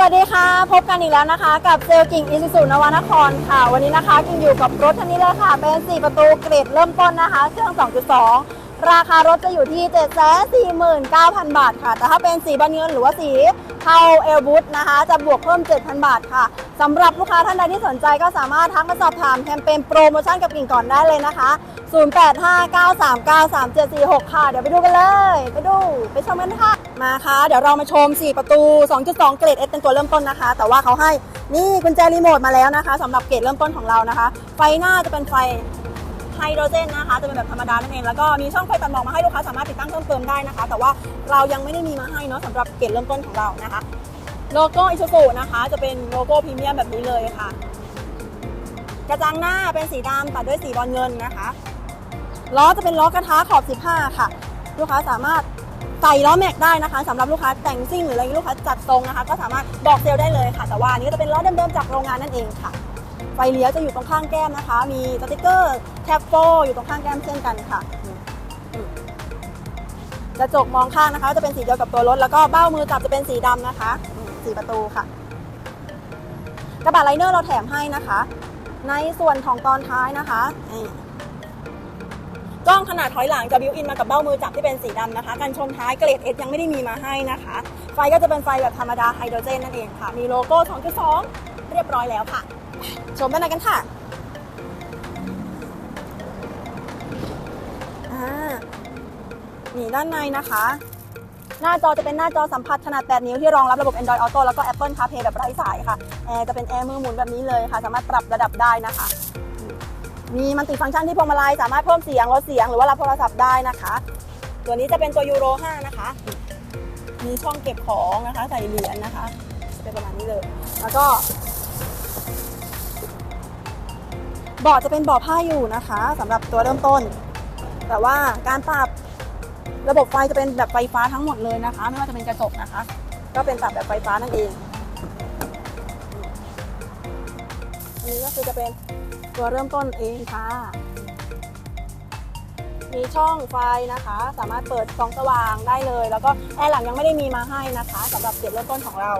สวัสดีค่ะ พบกันอีกแล้วนะคะ กับเซลกิ่งอิสุสุนวนครค่ะ วันนี้นะคะกิ่งอยู่กับรถคันนี้เลยค่ะ เป็น 4 ประตูเกรดเริ่มต้นนะคะ เครื่อง 2.2 ราคารถจะอยู่ที่ 749,000 บาทค่ะ แต่ถ้าเป็นสีบานเงินหรือว่าสีเทาเอลบูทนะคะ จะบวกเพิ่ม 7,000 บาทค่ะสำหรับลูกค้าท่านใดที่สนใจก็สามารถทักมาสอบถามแคมเปญโปรโมชั่นกับกิ่งก่อนได้เลยนะคะ 0859393746 ค่ะ เดี๋ยวไปดูกันเลย ไปดู ไปชมกันค่ะ มาค่ะ เดี๋ยวเรามาชม 4 ประตู 2.2 เกรด S เป็นตัวเริ่มต้นนะคะ แต่ว่าเขาให้นี่กุญแจรีโมทมาแล้วนะคะสำหรับเกรดเริ่มต้นของเรานะคะ ไฟหน้าจะเป็นไฟ ไฮโดรเจนนะคะ จะเป็นแบบธรรมดานั่นเอง แล้วก็มีช่องไฟตัดหมอกมาให้ลูกค้าสามารถติดตั้งเพิ่มเติมได้นะคะ แต่ว่าเรายังไม่ได้มีมาให้เนาะสำหรับเกรดเริ่มต้นของเรานะคะ โลโก้อิซูซูนะคะ จะเป็นโลโก้พรีเมียมแบบนี้เลยค่ะ กระจังหน้าเป็นสีดำตัดด้วยสีบอลเงินนะคะล้อจะเป็นล้อกระทะขอบ 15 ค่ะ ลูกค้าสามารถใส่ล้อแม็กได้นะคะสำหรับลูกค้าแต่งซิ่งหรืออะไรลูกค้าจัดทรงนะคะ ก็สามารถบอกเซลล์ได้เลยค่ะ แต่ว่านี้จะเป็นล้อเดิมๆจากโรงงานนั่นเองค่ะ ฟเลี้ยวจะอยู่ตรงข้างแก้มนะคะ มีสติกเกอร์แท็บโฟอยู่ตรงข้างแก้มเช่นกันค่ะกระจกมองข้างนะคะ จะเป็นสีเดียวกับตัวรถ แล้วก็เบ้ามือจับจะเป็นสีดำนะคะสีประตูค่ะ กระบะไลเนอร์เราแถมให้นะคะ ในส่วนของตอนท้ายนะคะกล้องขนาดถอยหลังจะบิวอินมากับเบ้ามือจับที่เป็นสีดำนะคะกันชนท้ายเกรด S ยังไม่ได้มีมาให้นะคะ ไฟก็จะเป็นไฟแบบธรรมดาไฮโดรเจนนั่นเองค่ะ มีโลโก้ 2.2 เรียบร้อยแล้วค่ะ ชมด้านในกันค่ะอ่านี่ด้านในนะคะ หน้าจอจะเป็นหน้าจอสัมผัสขนาด 8 นิ้วที่รองรับระบบ Android Auto แล้วก็ Apple CarPlay แบบไร้สายค่ะแอร์จะเป็นแอร์มือหมุนแบบนี้เลยค่ะ สามารถปรับระดับได้นะคะ มีมันติฟังก์ชันที่พวงมาลัยสามารถเพิ่มเสียงลดเสียงหรือว่ารับโทรศัพท์ได้นะคะ ตัวนี้จะเป็นตัวยูโร 5 นะคะ มีช่องเก็บของนะคะ ใส่เหรียญนะคะเป็นประมาณนี้เลย แล้วก็ เบาะจะเป็นเบาะผ้าอยู่นะคะสำหรับตัวเริ่มต้น แต่ว่าการปรับระบบไฟจะเป็นแบบไฟฟ้าทั้งหมดเลยนะคะ ไม่ว่าจะเป็นกระจกนะคะ ก็เป็นปรับแบบไฟฟ้านั่นเองอันนี้ก็คือจะเป็นตัวเริ่มต้นเองค่ะ มีช่องไฟนะคะ สามารถเปิดส่องสว่างได้เลย แล้วก็แอร์หลังยังไม่ได้มีมาให้นะคะสำหรับเก็บเริ่มต้นของเรา